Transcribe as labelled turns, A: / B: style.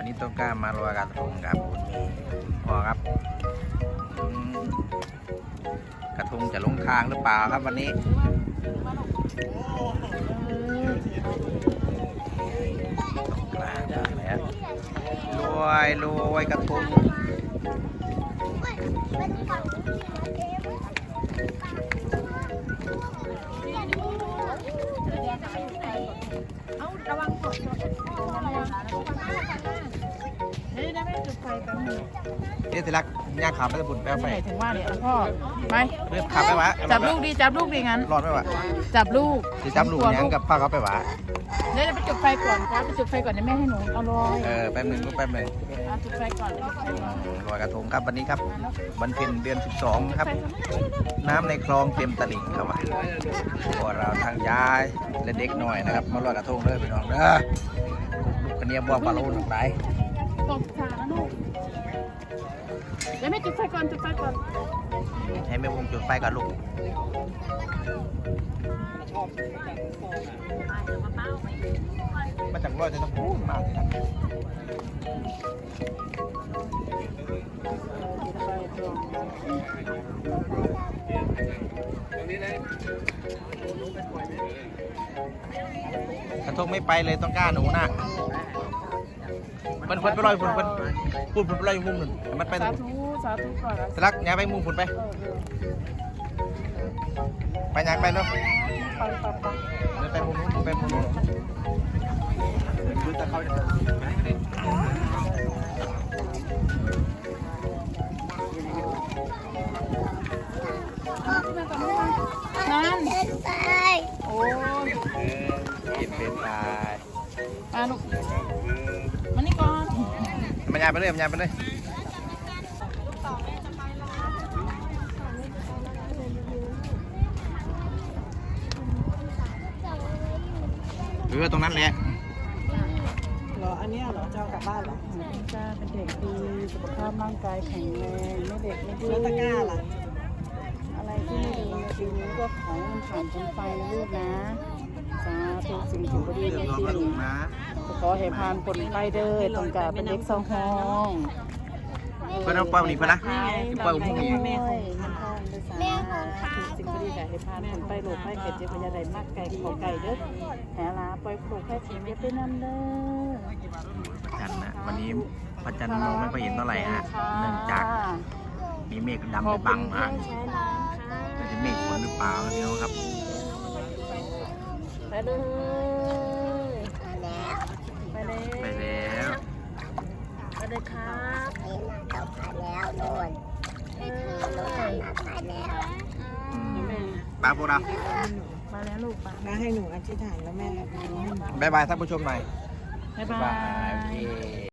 A: วันนี้ต้องกล้ามารอยกระทงครับพอครับ กระทงจะลงทางหรือเปล่าครับวันนี้กลางมาแล้วรวยรวยกระทง
B: เอาระวัง จุดไฟแป๊บนึง
A: นี่ทีรักย่างขาวไปตะบุญแป๊บไป
B: ไม่ถึงว่าเนี่ยพ่อไป
A: เริ่มขับไปวะ
B: จับลูกดีจับลูกดีงั้น
A: รอดไหมวะ
B: จับลูก
A: จะจับลูกยังกับป้าเขาไปวะ
B: เดี๋ยวจะไปจุดไฟก่อนครับไปจุดไฟก่อนเดี๋ยวแม่ให้หนูเอาลอย
A: เออแป๊บหนึงลูกแป๊บหนึง
B: เอาจุดไฟก่อนจุดไฟก่อน
A: ลอยกระทงครับวันนี้ครับวันเพ็ญเดือน 12 ครับ น้ำในคลองเต็มตลิ่งครับว่าพวกเราทางยายและเด็กหน่อยนะครับมาลอยกระทงเด้อพี่น้องเด้อลูกกระเนียบวงปลาโลนทั้งหลาย
B: ตบขานะลูกเดี๋ยวแม่จุดไฟก่อนจุดไฟก่อน
A: ให้แม่วงจุดไฟกับลูกมาจากรอยจะต้องพูดมากเลยนะ
B: จุ
A: กระทงไม่ไปเลยต้องกล้าหนูนะ มันเพิ่นไปลอยพุ่นเพิ่นพูดเพิ่นไปลอยอยู่มุมหนึ่งมันไป
B: สา
A: ทาง
B: ธุสาธุก่อนนะ
A: สลักย้ายไปมุมพุ่นไป ไปย้ายไปแล้ว
B: ไปไปไป
A: เดินไปมุมนู้นไปมุมนู้นดูแต่เขาจะ
B: นั่นโอ้ย
A: กินเป็นตาย
B: มาลูกมานี่ก่อน
A: มันย้ายไปเลยมันย้ายไปเลยเออตรงนั้นแหละ
C: เหรออันเนี้ยเหรอจะเอากลับบ้านเหรอ
B: จ้าเป็นเด็กดีสุขภาพร่างกายแข็งแรงไม่เด็กไม่ดื้อ
C: แล้วตะกร้าล่ะ
B: อะไรที่ไม่ดีในปีนี้ก็ขอให้มันผ่านพ้นไปนะลูกนะ สาธุสิ่งที่ดี
A: เรีย
B: ใน
A: บร้อย
B: ปี
A: แล้ว
B: นี้
A: กนะ
B: ขอให้ผ่านพ้นไปเด้อตรงกาเป็นเด็กสองห้อง
A: เพื่อนเอาเป้าหนีเพื่อนนะเป้าพวกนี้
B: แม่ของแม่ของข้าสิ่งที่ดีให้ผ่านพ้นไปโลกให้เกิดเจ็บพยาใดมากไก่ขอไก่เด้อแหลาปล่อยโคกให้ทีมเย็บไปนั่นเด้อ
A: จันทร์นะวันนี้พระจันทร์มองไม่ค่อยเห็นเท่าไหร่ฮะเนื่องจากมีเมฆดำไปบังฮะน่าจะเมฆฝนหรือเปล่าพี่น้องครับ
B: ไปเลยไปเลย
A: ไปแล้ว
B: ไปเลยครับ
A: อืมปลาพวกเรา
B: มาแล้วลูกปะ
C: นะให้หนูอธิษฐานแล้วแม่รับรู้ให้หนู
A: บายบายท่านผู้ชมหน่อย
B: บ๊ายบา
A: โอยเค